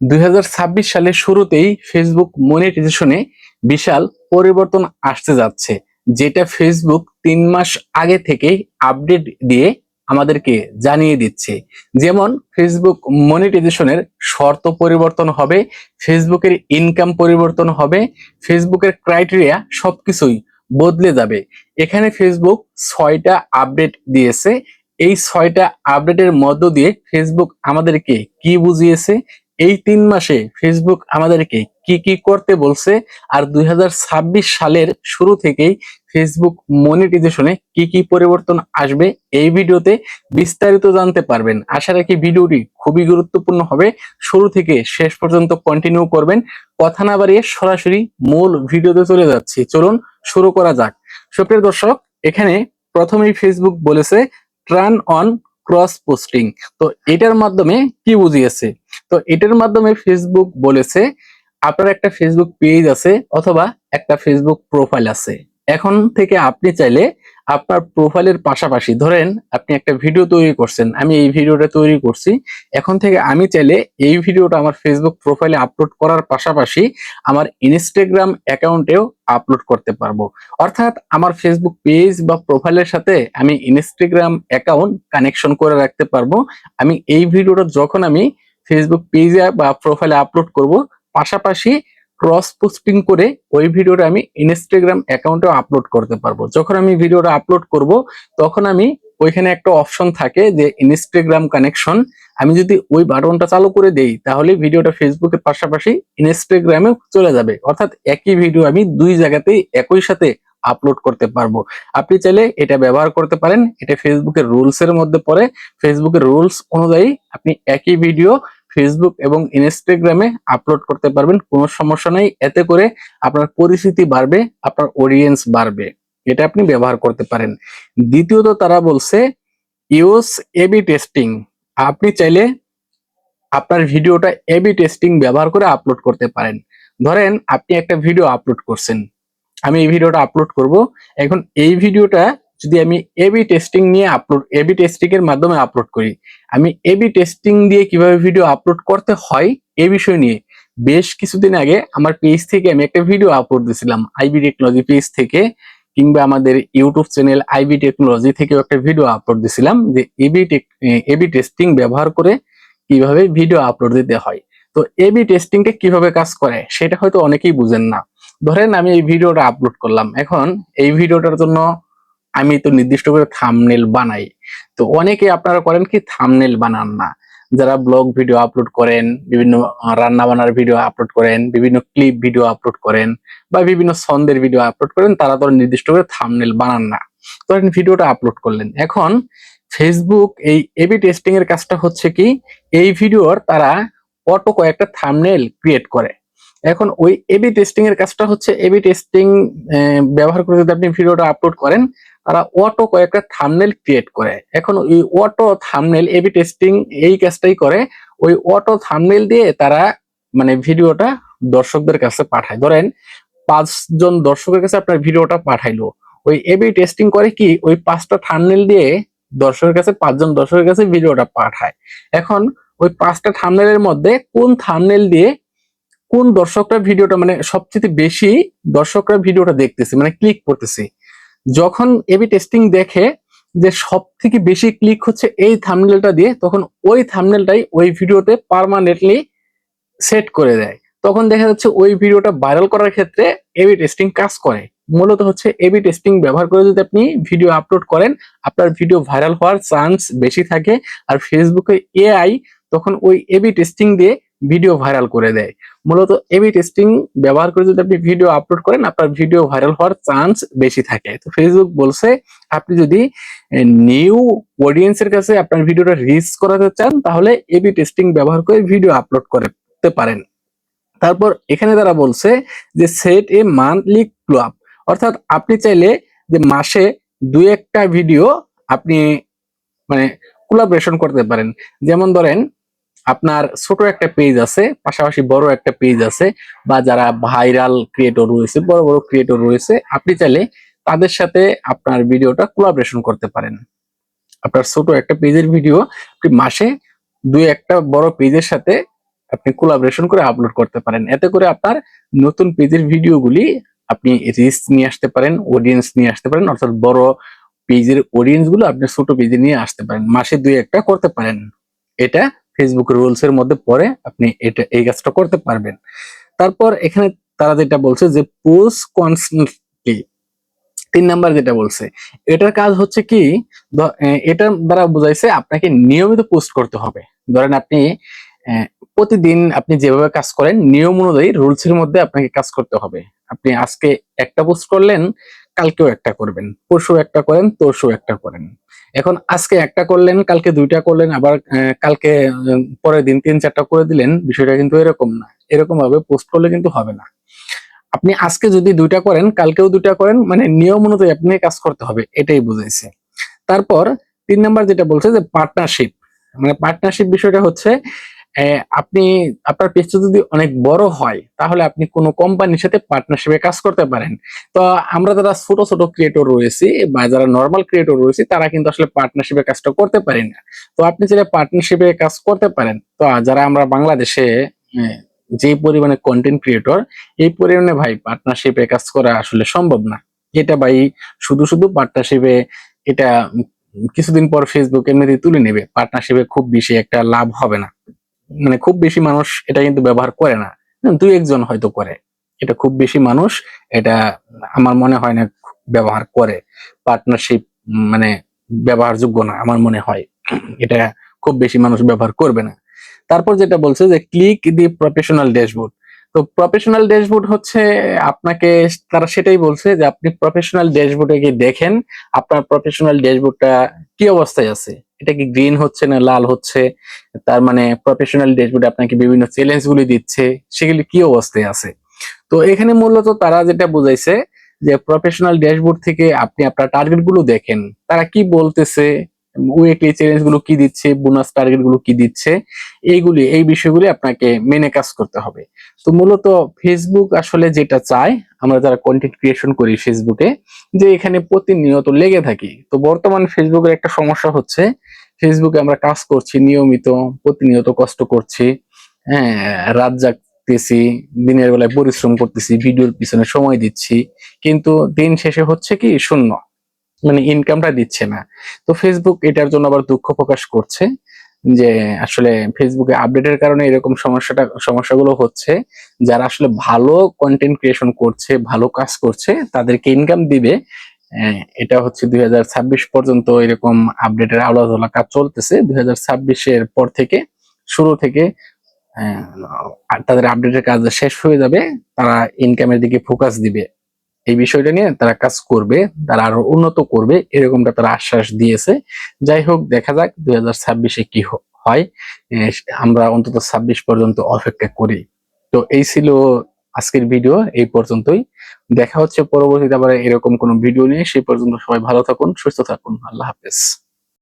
দুই সালের শুরুতেই ফেসবুক মনিটাইজেশনে বিশাল পরিবর্তন আসতে যাচ্ছে, যেটা ফেসবুক তিন মাস আগে থেকেই আপডেট দিয়ে আমাদেরকে জানিয়ে দিচ্ছে। যেমন ফেসবুক মনিটাইজেশনের শর্ত পরিবর্তন হবে ফেসবুকের ইনকাম পরিবর্তন হবে ফেসবুকের ক্রাইটেরিয়া সবকিছুই বদলে যাবে। এখানে ফেসবুক ছয়টা আপডেট দিয়েছে। এই ছয়টা আপডেটের মধ্য দিয়ে ফেসবুক আমাদেরকে কি বুঝিয়েছে এই তিন মাসে ফেসবুক আমাদেরকে কি কি করতে বলছে? আর দুই হাজার ছাব্বিশ সালের শুরু থেকেই ফেসবুক মনিটাইজেশনে কি কি পরিবর্তন আসবে এই ভিডিওতে বিস্তারিত জানতে পারবেন। আশা রাখি ভিডিওটি খুবই গুরুত্বপূর্ণ হবে। শুরু থেকে শেষ পর্যন্ত কন্টিনিউ করবেন। কথা না বাড়িয়ে সরাসরি মূল ভিডিওতে চলে যাচ্ছি। চলুন শুরু করা যাক। সুপ্রিয় দর্শক, এখানে প্রথমেই ফেসবুক বলেছে ট্রান অন ক্রস পোস্টিং তো এটার মাধ্যমে কি বুঝিয়েছে? তো এটার মাধ্যমে ফেসবুক বলেছে, আপনার একটা ফেসবুক পেজ আছে অথবা একটা ফেসবুক প্রোফাইল আছে। এখন থেকে আপনি চাইলে আপনার প্রোফাইলের পাশাপাশি, ধরেন আপনি একটা ভিডিও তৈরি করছেন, আমি এই ভিডিওটা তৈরি করছি, এখন থেকে আমি চাইলে এই ভিডিওটা আমার ফেসবুক প্রোফাইলে আপলোড করার পাশাপাশি আমার ইনস্টাগ্রাম অ্যাকাউন্টেও আপলোড করতে পারব। অর্থাৎ আমার ফেসবুক পেজ বা প্রোফাইলের সাথে আমি ইনস্টাগ্রাম অ্যাকাউন্ট কানেকশন করে রাখতে পারব। আমি এই ভিডিওটা যখন আমি ফেসবুক পেজে বা প্রোফাইলে আপলোড করব, পাশাপাশি ক্রস পোস্টিং করে ওই ভিডিওটা আমি ইনস্টাগ্রাম অ্যাকাউন্টে আপলোড করতে পারব। যখন আমি ভিডিওটা আপলোড করব, তখন আমি ওইখানে একটা অপশন থাকে যে ইনস্টাগ্রাম কানেকশন আমি যদি ওই বাটনটা চালু করে দেই, তাহলে ভিডিওটা ফেসবুকের পাশাপাশি ইনস্টাগ্রামে চলে যাবে। অর্থাৎ একই ভিডিও আমি দুই জায়গাতেই একই সাথে আপলোড করতে পারব। আপনি চাইলে এটা ব্যবহার করতে পারেন। এটা ফেসবুকের রুলস এর মধ্যে পড়ে। ফেসবুকের রুলস অনুযায়ী আপনি একই ভিডিও ফেসবুক এবং ইনস্টাগ্রামে আপলোড করতে পারবেন, কোনো সমস্যা নেই। এতে করে আপনার পরিচিতি বাড়বে, আপনার অডিয়েন্স বাড়বে। এটা আপনি ব্যবহার করতে পারেন। দ্বিতীয়ত তারা বলছে ইউস এবি টেস্টিং আপনি চাইলে আপনার ভিডিওটা এবি টেস্টিং ব্যবহার করে আপলোড করতে পারেন। ধরেন, আপনি একটা ভিডিও আপলোড করছেন। আমি এই ভিডিওটা আপলোড করব। এখন এই ভিডিওটা যদি আমি এবি টেস্টিং নিয়ে আপলোড এবি টেস্টিং এর মাধ্যমে আপলোড করি, আমি এবি টেস্টিং দিয়ে কীভাবে ভিডিও আপলোড করতে হয় এই বিষয় নিয়ে, বেশ কিছুদিন আগে আমার পেজ থেকে আমি একটা ভিডিও আপলোড দিয়েছিলাম আইবি টেকনোলজি পেজ থেকে, কিংবা আমাদের ইউটিউব চ্যানেল আইবি টেকনোলজি থেকেও একটা ভিডিও আপলোড দিয়েছিলাম, যে এবি এবি টেস্টিং ব্যবহার করে কীভাবে ভিডিও আপলোড দিতে হয়। তো এবি টেস্টিংটা কীভাবে কাজ করে, সেটা হয়তো অনেকেই বুঝেন না। ধরেন আমি এই ভিডিওটা আপলোড করলাম, এখন এই ভিডিওটার জন্য আমি তো নির্দিষ্ট করে থামনেল বানাই। তো অনেকে আপনারা করেন কি থামনেল বানান না। যারা ব্লগ ভিডিও আপলোড করেন, বিভিন্ন রান্না বান্নার ভিডিও আপলোড করেন, বিভিন্ন ক্লিপ ভিডিও আপলোড করেন, বা বিভিন্ন ছন্দের ভিডিও আপলোড করেন, তারা তো নির্দিষ্ট করে থামনেল বানান না। ধরেন ভিডিওটা আপলোড করলেন। এখন ফেসবুক এই এবি টেস্টিং এর কাজটা হচ্ছে কি, এই ভিডিওর তারা অটো কয়েকটা থামনেল ক্রিয়েট করে। এখন ওই এবি টেস্টিং এর কাজটা হচ্ছে এবি টেস্টিং ব্যবহার করে যদি আপনি ভিডিওটা আপলোড করেন, তারা অটো কয়েকটা থামনেল ক্রিয়েট করে। এখন ওই অটো থামনেল এবি টেস্টিং এই কাজটাই করে, ওই অটো থামনেল দিয়ে তারা মানে ভিডিওটা দর্শকদের কাছে পাঠায়। ধরেন, পাঁচজন দর্শকের কাছে আপনার ভিডিওটা পাঠাইলো। ওই এবি টেস্টিং করে কি, ওই পাঁচটা থামনেল দিয়ে দর্শকের কাছে, পাঁচজন দর্শকের কাছে ভিডিওটা পাঠায়। এখন ওই পাঁচটা থামনেলের মধ্যে কোন থামনেল দিয়ে কোন দর্শকরা ভিডিওটা মানে সবচেয়ে বেশি দর্শকরা ভিডিওটা দেখতেছে মানে ক্লিক করতেছে? যখন এবি টেস্টিং দেখে যে সব থেকে বেশি ক্লিক হচ্ছে এই থামনেলটা দিয়ে, তখন ওই থামনেলটাই ওই ভিডিওতে পারমানেন্টলি সেট করে দেয়। তখন দেখা যাচ্ছে ওই ভিডিওটা ভাইরাল করার ক্ষেত্রে এবি টেস্টিং কাজ করে। মূলত হচ্ছে এবি টেস্টিং ব্যবহার করে যদি আপনি ভিডিও আপলোড করেন, আপনার ভিডিও ভাইরাল হওয়ার চান্স বেশি থাকে। আর ফেসবুকে এআই তখন ওই এবি টেস্টিং দিয়ে ভিডিও ভাইরাল করে দেয়। মূলত এবি টেস্টিং ব্যবহার করে যদি আপনি ভিডিও আপলোড করেন, আপনার ভিডিও ভাইরাল হওয়ার চান্স বেশি থাকে। তো ফেসবুক বলছে, আপনি যদি নিউ অডিয়েন্সের কাছে আপনার ভিডিওটা রিচ করাতে চান, তাহলে এবি টেস্টিং ব্যবহার করে ভিডিও আপলোড করতে পারেন। তারপর এখানে তারা বলছে যে সেট এ মান্থলি ক্লাব অর্থাৎ আপনি চাইলে যে, মাসে দুই একটা ভিডিও আপনি মানে কোলাবরেশন করতে পারেন। যেমন ধরেন আপনার ছোট একটা পেজ আছে, পাশাপাশি বড় একটা পেজ আছে বা যারা ভাইরাল ক্রিয়েটর রয়েছে, বড় বড় ক্রিয়েটর রয়েছে, আপনি চাইলে তাদের সাথে আপনার ভিডিওটা কোলাবরেশন করতে পারেন। আপনার ছোট একটা পেজের ভিডিও আপনি মাসে দুই একটা বড় পেজের সাথে আপনি কোলাবোরেশন করে আপলোড করতে পারেন। এতে করে আপনার নতুন পেজের ভিডিওগুলি আপনি রিচ নিয়ে আসতে পারেন অডিয়েন্স নিয়ে আসতে পারেন, অর্থাৎ বড় পেজের অডিয়েন্সগুলো আপনি ছোট পেজে নিয়ে আসতে পারেন। মাসে দুই একটা করতে পারেন। এটা ফেসবুক রুলস এর মধ্যে পরে আপনি এটা, এই কাজটা করতে পারবেন। তারপর এখানে তারা যেটা বলছে যে পোস্ট কনস্ট্যান্টলি তিন নাম্বার যেটা বলছে, এটার কাজ হচ্ছে কি এটার দ্বারা বোঝাইছে আপনাকে নিয়মিত পোস্ট করতে হবে। ধরেন আপনি প্রতিদিন আপনি যেভাবে কাজ করেন, নিয়ম অনুযায়ী রুলস এর মধ্যে আপনাকে কাজ করতে হবে। আপনি আজকে একটা পোস্ট করলেন, কালকেও একটা করবেন, পরশু একটা করেন তরশু একটা করেন। এখন আজকে একটা করলেন, কালকে দুইটা করলেন, আবার কালকে পরের দিন তিন চারটা করে দিলেন, বিষয়টা কিন্তু এরকম না। এরকম ভাবে পোস্ট করলে কিন্তু হবে না। আপনি আজকে যদি দুইটা করেন, কালকেও দুইটা করেন মানে নিয়ম অনুযায়ী আপনি কাজ করতে হবে, এটাই বুঝাইছে। তারপর তিন নাম্বার যেটা বলছে যে পার্টনারশিপ মানে পার্টনারশিপ বিষয়টা হচ্ছে আপনি, আপনার পেজটা যদি অনেক বড় হয়, তাহলে আপনি কোনো কোম্পানির সাথে পার্টনারশিপে কাজ করতে পারেন। তো আমরা যারা ছোট ছোট ক্রিয়েটর রয়েছি বা যারা নর্মাল ক্রিয়েটর রয়েছি, তারা কিন্তু আসলে পার্টনারশিপে কাজটা করতে পারি না। তো আপনি চাইলে পার্টনারশিপে কাজ করতে পারেন। তো যারা আমরা বাংলাদেশে যে পরিমাণে কন্টেন্ট ক্রিয়েটর এই পরিমাণে ভাই পার্টনারশিপে কাজ করা আসলে সম্ভব না। এটা ভাই শুধু শুধু পার্টনারশিপে এটা কিছুদিন পর ফেসবুক এমনিতে তুলে নেবে। পার্টনারশিপে খুব বেশি একটা লাভ হবে না। মানে খুব বেশি মানুষ এটা কিন্তু ব্যবহার করে না। দুই একজন হয়তো করে। এটা খুব বেশি মানুষ, এটা আমার মনে হয় না ব্যবহার করে। পার্টনারশিপ মানে ব্যবহারযোগ্য না, আমার মনে হয়। এটা খুব বেশি মানুষ ব্যবহার করবে না। তারপর যেটা বলছে যে ক্লিক দি প্রফেশনাল ড্যাশবোর্ড তো প্রফেশনাল ড্যাশবোর্ড হচ্ছে, আপনাকে তারা সেটাই বলছে যে আপনি প্রফেশনাল ড্যাশবোর্ডে গিয়ে দেখেন আপনার প্রফেশনাল ড্যাশবোর্ডটা কি অবস্থায় আছে। এটা কি গ্রিন হচ্ছে না লাল হচ্ছে? তার মানে প্রফেশনাল ড্যাশবোর্ডে আপনাকে বিভিন্ন চ্যালেঞ্জ গুলি দিচ্ছে, সেগুলি কি অবস্থায় আছে? তো এখানে মূলত তারা যেটা বুঝাইছে যে প্রফেশনাল ড্যাশবোর্ড থেকে আপনি আপনার টার্গেটগুলো দেখেন, তারা কি বলতেছে? উইকলি চ্যালেঞ্জগুলো কি দিচ্ছে বোনাস টার্গেটগুলো কি দিচ্ছে, এইগুলি, এই বিষয়গুলি আপনাকে মেনে কাজ করতে হবে। তো মূলত ফেসবুক আসলে যেটা চায়, আমরা যারা কন্টেন্ট ক্রিয়েশন করি ফেসবুকে যে এখানে প্রতিনিয়ত লেগে থাকি। তো বর্তমান ফেসবুকের একটা সমস্যা হচ্ছে ফেসবুকে আমরা কাজ করছি নিয়মিত, প্রতিনিয়ত কষ্ট করছি হ্যাঁ রাত জাগতেছি, দিনের বেলায় পরিশ্রম করতেছি, ভিডিওর পিছনে সময় দিচ্ছি, কিন্তু দিন শেষে হচ্ছে কি শূন্য। মানে ইনকামটা দিচ্ছে না। তো ফেসবুক এটার জন্য আবার দুঃখ প্রকাশ করছে যে আসলে ফেসবুকে আপডেটের কারণে এরকম সমস্যাটা, সমস্যাগুলো হচ্ছে। যারা আসলে ভালো কন্টেন্ট ক্রিয়েশন করছে, ভালো কাজ করছে, তাদেরকে ইনকাম দিবে। এটা হচ্ছে দুই হাজার ছাব্বিশ পর্যন্ত এরকম আপডেটের ধলা কাজ চলতেছে। দুই হাজার ছাব্বিশ এর পর থেকে, শুরু থেকে তাদের আপডেটের কাজ শেষ হয়ে যাবে। তারা ইনকামের দিকে ফোকাস দিবে। এই বিষয়টা নিয়ে তারা কাজ করবে, তারা আরও উন্নত করবে, এরকমটা তারা আশ্বাস দিয়েছে। যাই হোক, দেখা যাক দুই হাজার ছাব্বিশে কি হয়। আমরা অন্তত ছাব্বিশ পর্যন্ত অপেক্ষা করি। তো এই ছিল আজকের ভিডিও, এই পর্যন্তই। দেখা হচ্ছে পরবর্তীতে আবার এরকম কোনো ভিডিও নিয়ে। সেই পর্যন্ত সবাই ভালো থাকুন, সুস্থ থাকুন। আল্লাহ হাফেজ।